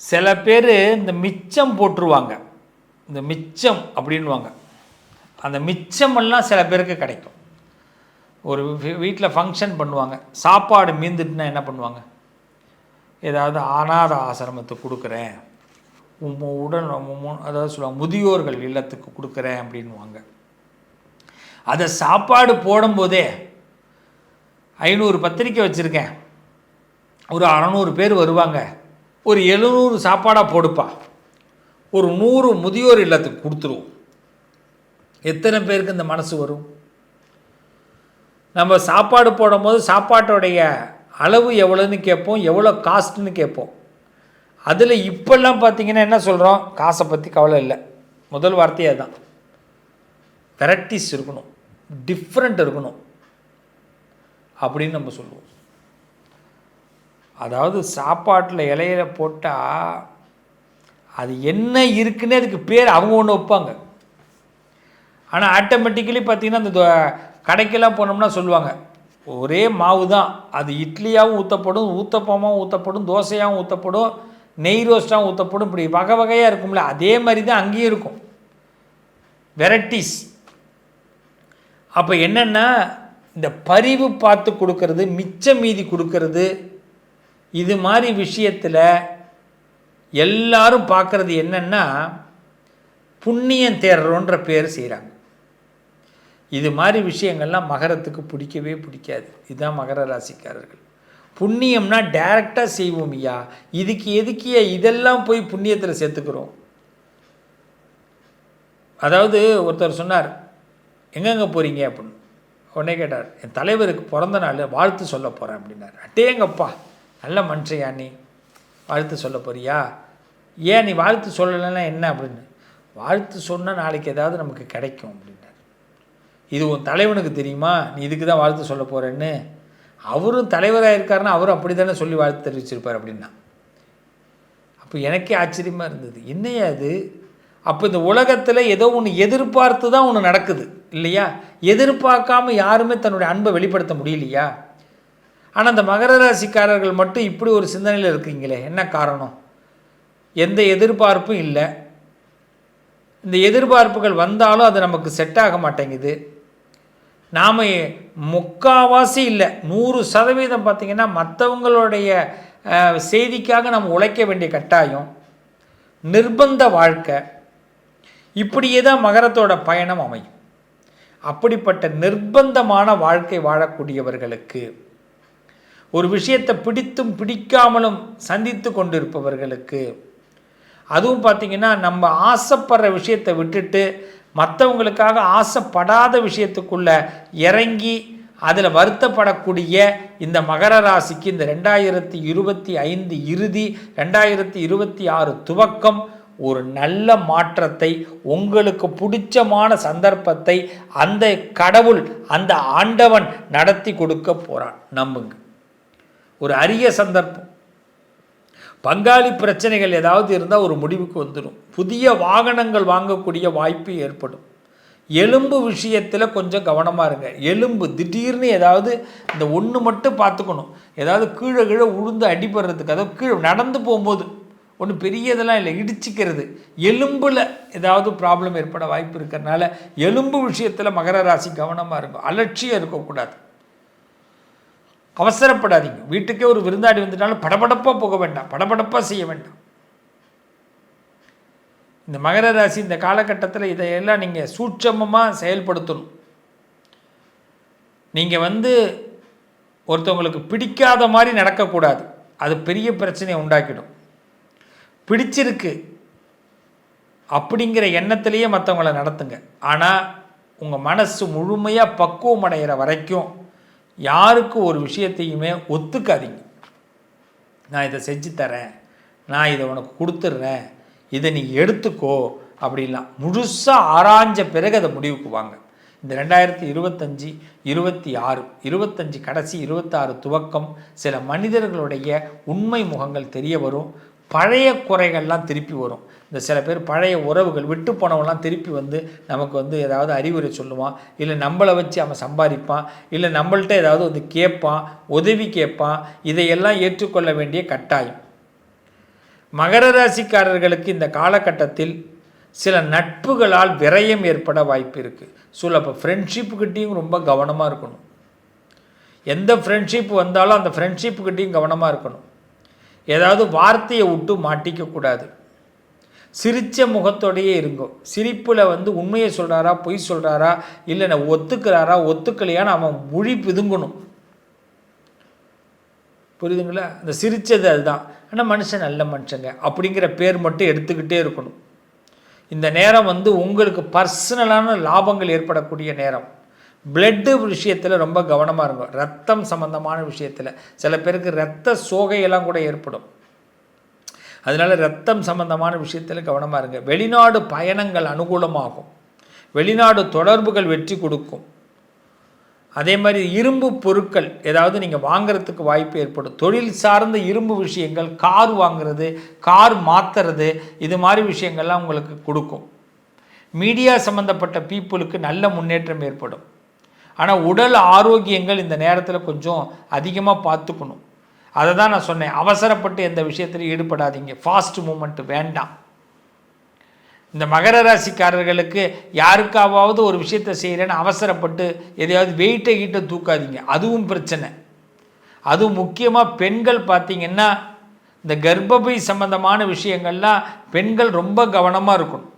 சில பேர் இந்த மிச்சம் போட்டுருவாங்க. இந்த மிச்சம் அப்படின்வாங்க அந்த மிச்சமெல்லாம் சில பேருக்கு கிடைக்கும். ஒரு வீட்டில் ஃபங்க்ஷன் பண்ணுவாங்க. சாப்பாடு மீந்துட்டுனா என்ன பண்ணுவாங்க? ஏதாவது அனாத ஆசிரமத்துக்கு கொடுக்குறேன். உடன் அதாவது சொல்லுவாங்க முதியோர்கள் இல்லத்துக்கு கொடுக்குறேன் அப்படின்வாங்க அதை சாப்பாடு போடும்போதே ஐநூறு பத்திரிக்கை வச்சுருக்கேன். ஒரு அறநூறு பேர் வருவாங்க. ஒரு எழுநூறு சாப்பாடாக போடுப்பா. ஒரு நூறு முதியோர் இல்லத்துக்கு கொடுத்துருவோம். எத்தனை பேருக்கு இந்த மனசு வரும்? நம்ம சாப்பாடு போடும்போது சாப்பாட்டோடைய அளவு எவ்வளோன்னு கேட்போம் எவ்வளோ காஸ்ட்டுன்னு கேட்போம். அதில் இப்போல்லாம் பார்த்தீங்கன்னா என்ன சொல்கிறோம் காசை பற்றி கவலை இல்லை. முதல் வார்த்தையே அதுதான் வெரைட்டிஸ் இருக்கணும். டிஃப்ரெண்ட் இருக்கணும். அப்படின்னு நம்ம சொல்லுவோம். அதாவது சாப்பாட்டில் இலையில போட்டால் அது என்ன இருக்குன்னே அதுக்கு பேர் அவங்க ஒன்று வைப்பாங்க. ஆனால் ஆட்டோமேட்டிக்கலி பார்த்தீங்கன்னா அந்த தோ- கடைக்கெல்லாம் போனோம்னா சொல்லுவாங்க ஒரே மாவு தான் அது இட்லியாகவும் ஊற்றப்படும் ஊத்தப்பமாகவும் ஊற்றப்படும் தோசையாகவும் ஊற்றப்படும் நெய் ரோஸ்ட்டாகவும் ஊற்றப்படும் இப்படி வகை வகையாக இருக்கும்ல அதே மாதிரி தான் அங்கேயும் இருக்கும். வெரைட்டிஸ் அப்போ என்னென்னா இந்த பரிவு பார்த்து கொடுக்கறது மிச்ச மீதி கொடுக்கறது இது மாதிரி விஷயத்தில் எல்லாரும் பார்க்குறது என்னென்னா புண்ணியம் தேர்றோன்ற பேர் செய்கிறாங்க இது மாதிரி விஷயங்கள்லாம் மகரத்துக்கு பிடிக்கவே பிடிக்காது. இதுதான் மகர ராசிக்காரர்கள். புண்ணியம்னா டைரெக்டாக செய்வோம் ஐயா. இதுக்கு எதுக்கியா இதெல்லாம் போய் புண்ணியத்தில் சேர்த்துக்கிறோம். அதாவது ஒருத்தர் சொன்னார் எங்கெங்கே போகிறீங்க அப்படின்னு. உடனே கேட்டார் என் தலைவருக்கு பிறந்த நாள் வாழ்த்து சொல்ல போகிறேன் அப்படின்னார். அட்டேங்கப்பா நல்ல மனுஷையா நீ? வாழ்த்து சொல்ல போறியா? ஏன் நீ வாழ்த்து சொல்லலைன்னா என்ன அப்படின்னு? வாழ்த்து சொன்னால் நாளைக்கு ஏதாவது நமக்கு கிடைக்கும் அப்படின்னாரு. இது உன் தலைவனுக்கு தெரியுமா? நீ இதுக்கு தான் வாழ்த்து சொல்ல போகிறேன்னு அவரும் தலைவராக இருக்காருன்னா அவரும் அப்படி தானே சொல்லி வாழ்த்து தெரிவிச்சிருப்பார் அப்படின்னா. அப்போ எனக்கே ஆச்சரியமாக இருந்தது. என்னையா அது அப்போ இந்த உலகத்தில் ஏதோ ஒன்று எதிர்பார்த்து தான் ஒன்று நடக்குது இல்லையா? எதிர்பார்க்காம யாருமே தன்னுடைய அன்பை வெளிப்படுத்த முடியலையா? ஆனால் அந்த மகர ராசிக்காரர்கள் மட்டும் இப்படி ஒரு சிந்தனையில் இருக்கீங்களே என்ன காரணம்? எந்த எதிர்பார்ப்பும் இல்லை. இந்த எதிர்பார்ப்புகள் வந்தாலும் அது நமக்கு செட் ஆக மாட்டேங்குது. நாம் முக்காவாசி இல்லை நூறு சதவீதம் பார்த்திங்கன்னா மற்றவங்களுடைய செய்திக்காக நம்ம உழைக்க வேண்டிய கட்டாயம். நிர்பந்த வாழ்க்கை. இப்படியே தான் மகரத்தோட பயணம் அமையும். அப்படிப்பட்ட நிர்பந்தமான வாழ்க்கை வாழக்கூடியவர்களுக்கு ஒரு விஷயத்தை பிடித்தும் பிடிக்காமலும் சந்தித்து கொண்டிருப்பவர்களுக்கு அதுவும் பார்த்திங்கன்னா நம்ம ஆசைப்படுற விஷயத்தை விட்டுட்டு மற்றவங்களுக்காக ஆசைப்படாத விஷயத்துக்குள்ள இறங்கி அதில் வருத்தப்படக்கூடிய இந்த மகர ராசிக்கு இந்த ரெண்டாயிரத்தி இருபத்தி ஐந்து இறுதி ரெண்டாயிரத்தி இருபத்தி ஆறு துவக்கம் ஒரு நல்ல மாற்றத்தை உங்களுக்கு பிடிச்சமான சந்தர்ப்பத்தை அந்த கடவுள் அந்த ஆண்டவன் நடத்தி கொடுக்க போகிறான் நம்புங்க. ஒரு அரிய சந்தர்ப்பம். பங்காளி பிரச்சனைகள் ஏதாவது இருந்தால் ஒரு முடிவுக்கு வந்துடும் புதிய வாகனங்கள் வாங்கக்கூடிய வாய்ப்பு ஏற்படும். எலும்பு விஷயத்தில் கொஞ்சம் கவனமாக இருங்க. எலும்பு திடீர்னு ஏதாவது இந்த ஒன்று மட்டும் பார்த்துக்கணும். ஏதாவது கீழே கீழே உளுந்து அடிபடுறதுக்கு அதாவது கீழே நடந்து போகும்போது ஒன்றும் பெரிய இதெல்லாம் இல்லை இடிச்சிக்கிறது. எலும்பில் ஏதாவது ப்ராப்ளம் ஏற்பட வாய்ப்பு இருக்கிறனால எலும்பு விஷயத்தில் மகர ராசி கவனமாக இருக்கும் அலட்சியம் இருக்கக்கூடாது. அவசரப்படாதீங்க. வீட்டுக்கே ஒரு விருந்தாடி வந்துட்டாலும் படபடப்பாக போக வேண்டாம். படபடப்பாக செய்ய வேண்டாம். இந்த மகர ராசி இந்த காலகட்டத்தில் இதையெல்லாம் நீங்கள் சூட்சமமாக செயல்படுத்தணும். நீங்கள் வந்து ஒருத்தவங்களுக்கு பிடிக்காத மாதிரி நடக்கக்கூடாது. அது பெரிய பிரச்சனையை உண்டாக்கிடும். பிடிச்சிருக்கு அப்படிங்கிற எண்ணத்திலேயே மற்றவங்கள நடத்துங்க. ஆனால் உங்கள் மனசு முழுமையாக பக்குவம் அடைகிற வரைக்கும் யாருக்கு ஒரு விஷயத்தையுமே ஒத்துக்காதீங்க. நான் இதை செஞ்சு தரேன். நான் இதை உனக்கு கொடுத்துட்றேன். இதை நீ எடுத்துக்கோ அப்படின்லாம். முழுசாக ஆராய்ஞ்ச பிறகு அதை முடிவுக்கு வாங்க. இந்த ரெண்டாயிரத்தி இருபத்தஞ்சி இருபத்தி ஆறு இருபத்தஞ்சி கடைசி இருபத்தாறு துவக்கம் சில மனிதர்களுடைய உண்மை முகங்கள் தெரிய வரும். பழைய குறைகள்லாம் திருப்பி வரும். இந்த சில பேர் பழைய உறவுகள் விட்டு போனவெல்லாம் திருப்பி வந்து நமக்கு வந்து ஏதாவது அறிவுரை சொல்லுவான். இல்லை நம்மளை வச்சு அவன் சம்பாதிப்பான். இல்லை நம்மள்கிட்ட ஏதாவது வந்து கேட்பான் உதவி கேட்பான். இதையெல்லாம் ஏற்றுக்கொள்ள வேண்டிய கட்டாயம். மகர ராசிக்காரர்களுக்கு இந்த காலகட்டத்தில் சில நட்புகளால் விரயம் ஏற்பட வாய்ப்பு இருக்குது ஸோ அப்போ ஃப்ரெண்ட்ஷிப்புக்கிட்டேயும் ரொம்ப கவனமாக இருக்கணும். எந்த ஃப்ரெண்ட்ஷிப் வந்தாலும் அந்த ஃப்ரெண்ட்ஷிப்புக்கிட்டேயும் கவனமாக இருக்கணும். ஏதாவது வார்த்தையை விட்டு மாட்டிக்கக்கூடாது சிரித்த முகத்தோடையே இருங்கோ. சிரிப்பில் வந்து உண்மையை சொல்கிறாரா பொய் சொல்கிறாரா இல்லை நான் ஒத்துக்கிறாரா ஒத்துக்கலையா அவன் மொழி பிதுங்கணும். புரியுதுங்களா? அந்த சிரித்தது அதுதான். ஆனால் மனுஷன் நல்ல மனுஷங்க. அப்படிங்கிற பேர் மட்டும் எடுத்துக்கிட்டே இருக்கணும். இந்த நேரம் வந்து உங்களுக்கு பர்சனலான லாபங்கள் ஏற்படக்கூடிய நேரம். பிளட்டு விஷயத்தில் ரொம்ப கவனமாக இருக்கும் ரத்தம் சம்மந்தமான விஷயத்தில். சில பேருக்கு ரத்த சோகையெல்லாம் கூட ஏற்படும். அதனால் ரத்தம் சம்பந்தமான விஷயத்தில் கவனமாக இருங்க. வெளிநாடு பயணங்கள் அனுகூலமாகும். வெளிநாடு தொடர்புகள் வெற்றி கொடுக்கும். அதே மாதிரி இரும்பு பொருட்கள் ஏதாவது நீங்கள் வாங்கிறதுக்கு வாய்ப்பு ஏற்படும். தொழில் சார்ந்த இரும்பு விஷயங்கள் கார் வாங்குறது கார் மாற்றுறது இது மாதிரி விஷயங்கள்லாம் உங்களுக்கு கொடுக்கும். மீடியா சம்மந்தப்பட்ட பீப்புளுக்கு நல்ல முன்னேற்றம் ஏற்படும். ஆனால் உடல் ஆரோக்கியங்கள் இந்த நேரத்தில் கொஞ்சம் அதிகமாக பார்த்துக்கணும். அதை தான் நான் சொன்னேன். அவசரப்பட்டு எந்த விஷயத்திலையும் ஈடுபடாதீங்க. ஃபாஸ்ட் மூமெண்ட் வேண்டாம். இந்த மகர ராசிக்காரர்களுக்கு யாருக்காவது ஒரு விஷயத்தை செய்கிறேன்னு அவசரப்பட்டு எதையாவது வெயிட்டை கீட்டை தூக்காதீங்க. அதுவும் பிரச்சனை. அதுவும் முக்கியமாக பெண்கள் பார்த்திங்கன்னா இந்த கர்ப்பப்பை சம்பந்தமான விஷயங்கள்லாம் பெண்கள் ரொம்ப கவனமாக இருக்கணும்.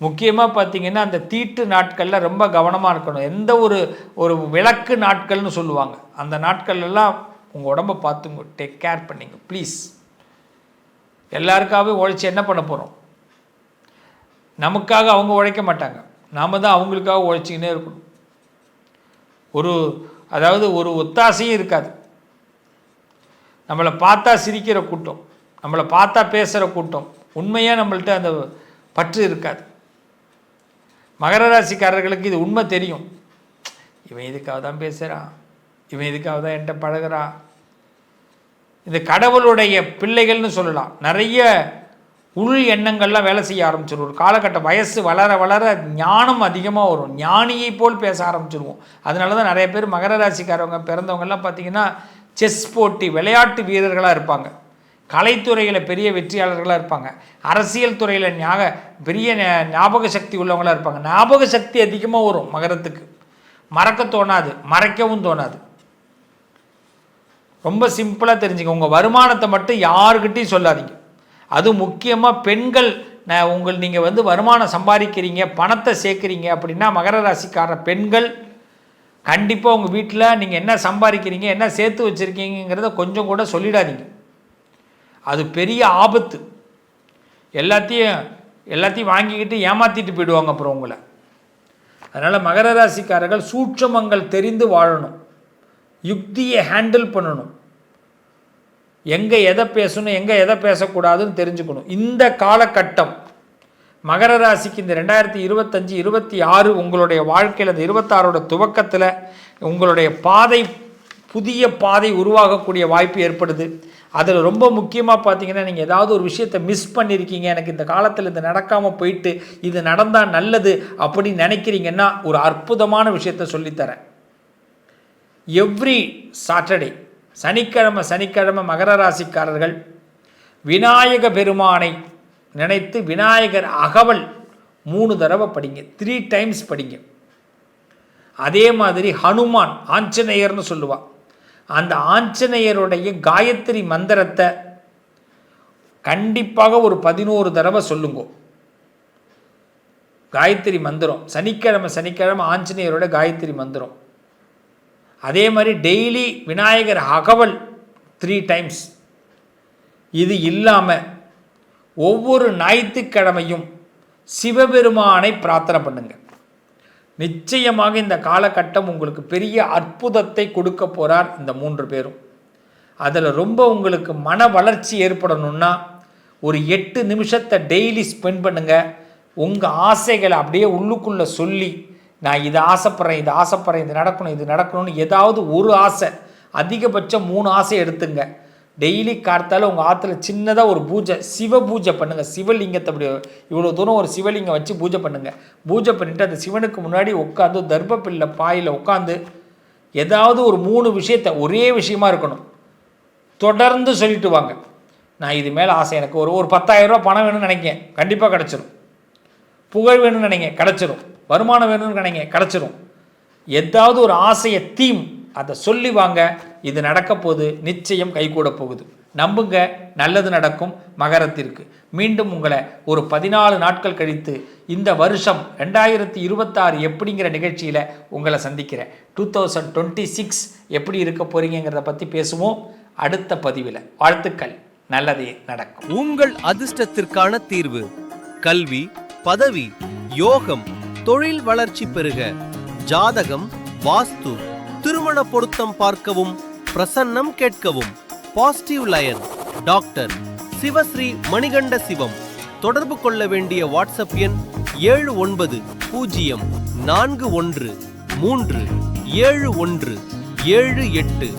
முக்கியமாக பார்த்தீங்கன்னா அந்த தீட்டு நாட்களில் ரொம்ப கவனமாக இருக்கணும். எந்த ஒரு ஒரு விளக்கு நாட்கள்னு சொல்லுவாங்க. அந்த நாட்கள்லாம் உங்கள் உடம்பை பார்த்துங்க டேக் கேர் பண்ணிங்க. ப்ளீஸ் எல்லாருக்காகவே உழைச்சி என்ன பண்ண போகிறோம் நமக்காக அவங்க உழைக்க மாட்டாங்க. நாம் தான் அவங்களுக்காக உழைச்சிக்கினே இருக்கணும். ஒரு அதாவது ஒரு ஒத்தாசையும் இருக்காது. நம்மளை பார்த்தா சிரிக்கிற கூட்டம். நம்மளை பார்த்தா பேசுகிற கூட்டம். உண்மையாக நம்மள்ட்ட அந்த பற்று இருக்காது. மகர ராசிக்காரர்களுக்கு இது உண்மை தெரியும். இவன் இதுக்காக தான் பேசுகிறான் இவன் இதுக்காக தான் என்கிட்ட பழகிறான். இந்த கடவுளுடைய பிள்ளைகள்னு சொல்லலாம். நிறைய உள் எண்ணங்கள்லாம் வேலை செய்ய ஆரம்பிச்சிடும் ஒரு காலகட்ட வயசு வளர வளர ஞானம் அதிகமாக வரும். ஞானியை போல் பேச ஆரம்பிச்சிருவோம். அதனால தான் நிறைய பேர் மகர ராசிக்காரவங்க பிறந்தவங்கெல்லாம் பார்த்திங்கன்னா செஸ் போட்டி விளையாட்டு வீரர்களாக இருப்பாங்க. கலைத்துறையில் பெரிய வெற்றியாளர்களாக இருப்பாங்க. அரசியல் துறையில் ஞாக பெரிய ஞாபக சக்தி உள்ளவங்களாக இருப்பாங்க. ஞாபக சக்தி அதிகமாக வரும் மகரத்துக்கு. மறக்க தோணாது மறைக்கவும் தோணாது. ரொம்ப சிம்பிளாக தெரிஞ்சுங்க. உங்கள் வருமானத்தை மட்டும் யாருக்கிட்டையும் சொல்லாதீங்க. அது முக்கியமாக பெண்கள் நான் உங்கள் நீங்கள் வந்து வருமானம் சம்பாதிக்கிறீங்க பணத்தை சேர்க்குறீங்க அப்படின்னா மகர ராசிக்கார பெண்கள் கண்டிப்பாக உங்கள் வீட்டில் நீங்கள் என்ன சம்பாதிக்கிறீங்க என்ன சேர்த்து வச்சுருக்கீங்கிறத கொஞ்சம் கூட சொல்லிடாதீங்க. அது பெரிய ஆபத்து. எல்லாத்தையும் எல்லாத்தையும் வாங்கிக்கிட்டு ஏமாற்றிட்டு போயிடுவாங்க அப்புறம் உங்களை. அதனால் மகர ராசிக்காரர்கள் சூட்சமங்கள் தெரிந்து வாழணும். யுக்தியை ஹேண்டில் பண்ணணும். எங்கே எதை பேசணும் எங்கே எதை பேசக்கூடாதுன்னு தெரிஞ்சுக்கணும். இந்த காலகட்டம் மகர ராசிக்கு இந்த ரெண்டாயிரத்தி இருபத்தஞ்சி இருபத்தி ஆறு உங்களுடைய வாழ்க்கையில் இந்த இருபத்தாறோட துவக்கத்தில் உங்களுடைய பாதை புதிய பாதை உருவாகக்கூடிய வாய்ப்பு ஏற்படுது. அதில் ரொம்ப முக்கியமாக பார்த்தீங்கன்னா நீங்கள் ஏதாவது ஒரு விஷயத்தை மிஸ் பண்ணியிருக்கீங்க எனக்கு இந்த காலத்தில் இது நடக்காமல் போயிட்டு இது நடந்தால் நல்லது அப்படின்னு நினைக்கிறீங்கன்னா ஒரு அற்புதமான விஷயத்தை சொல்லித்தரேன். எவ்ரி சாட்டர்டே சனிக்கிழமை சனிக்கிழமை மகர ராசிக்காரர்கள் விநாயக பெருமானை நினைத்து விநாயகர் அகவல் மூணு தடவை படிங்க த்ரீ டைம்ஸ் படிங்க. அதே மாதிரி ஹனுமான் ஆஞ்சநேயர்னு சொல்லுவாள் அந்த ஆஞ்சநேயருடைய காயத்ரி மந்திரத்தை கண்டிப்பாக ஒரு பதினோரு தடவை சொல்லுங்க. காயத்ரி மந்திரம் சனிக்கிழமை சனிக்கிழமை ஆஞ்சநேயரோட காயத்ரி மந்திரம். அதே மாதிரி டெய்லி விநாயகர் அகவல் த்ரீ டைம்ஸ் இது இல்லாமல் ஒவ்வொரு ஞாயிற்றுக்கிழமையும் சிவபெருமானை பிரார்த்தனை பண்ணுங்கள் நிச்சயமாக இந்த காலகட்டம் உங்களுக்கு பெரிய அற்புதத்தை கொடுக்க போகிறார் இந்த மூன்று பேரும். அதில் ரொம்ப உங்களுக்கு மன வளர்ச்சி ஏற்படணும்னா ஒரு எட்டு நிமிஷத்தை டெய்லி ஸ்பெண்ட் பண்ணுங்கள் உங்கள் ஆசைகளை அப்படியே உள்ளுக்குள்ளே சொல்லி நான் இதை ஆசைப்பட்றேன் இது ஆசைப்பட்றேன் இது நடக்கணும் இது நடக்கணும்னு ஏதாவது ஒரு ஆசை அதிகபட்சம் மூணு ஆசை எடுத்துங்க. டெய்லி கார்த்தால உங்கள் ஆற்றுல சின்னதாக ஒரு பூஜை சிவ பூஜை பண்ணுங்கள் சிவலிங்கத்தை அப்படி இவ்வளோ தூரம் ஒரு சிவலிங்கம் வச்சு பூஜை பண்ணுங்கள் பூஜை பண்ணிவிட்டு அந்த சிவனுக்கு முன்னாடி உட்காந்து தர்ப்பப்பில்லை பாயில் உட்காந்து ஏதாவது ஒரு மூணு விஷயத்த ஒரே விஷயமா இருக்கணும். தொடர்ந்து சொல்லிட்டு வாங்க. நான் இது மேலே ஆசை. எனக்கு ஒரு ஒரு 10000 பணம் வேணும்னு நினைக்கேன். கண்டிப்பாக கிடச்சிரும். புகழ் வேணும்னு நினைங்க கிடச்சிரும். வருமானம் வேணும்னு நினைங்க கிடச்சிரும். ஏதாவது ஒரு ஆசையை தீம். அதை சொல்லி வாங்க. இது நடக்க போது நிச்சயம் கைகூட போகுது. நம்புங்க நல்லது நடக்கும் மகரத்திற்கு. மீண்டும் உங்களை ஒரு பதினாலு நாட்கள் கழித்து இந்த வருஷம் ரெண்டாயிரத்தி இருபத்தாறு எப்படிங்கிற நிகழ்ச்சியில் உங்களை சந்திக்கிறேன். டூ தௌசண்ட் டுவெண்ட்டி சிக்ஸ் எப்படி இருக்க போகிறீங்கிறத பற்றி பேசுவோம். அடுத்த பதிவில். வாழ்த்துக்கள். நல்லதே நடக்கும். உங்கள் அதிர்ஷ்டத்திற்கான தீர்வு. கல்வி பதவி யோகம் தொழில் வளர்ச்சி பெருக ஜாதகம் வாஸ்து திருமண பொருத்தம் பார்க்கவும் பிரசன்னம் கேட்கவும். Positive lion doctor Sivasri Manikanda Sivam. தொடர்பு கொள்ள வேண்டிய வாட்ஸ்அப் எண் ஏழு ஒன்பது பூஜ்ஜியம் நான்கு ஒன்று மூன்று ஏழு ஒன்று ஏழு எட்டு.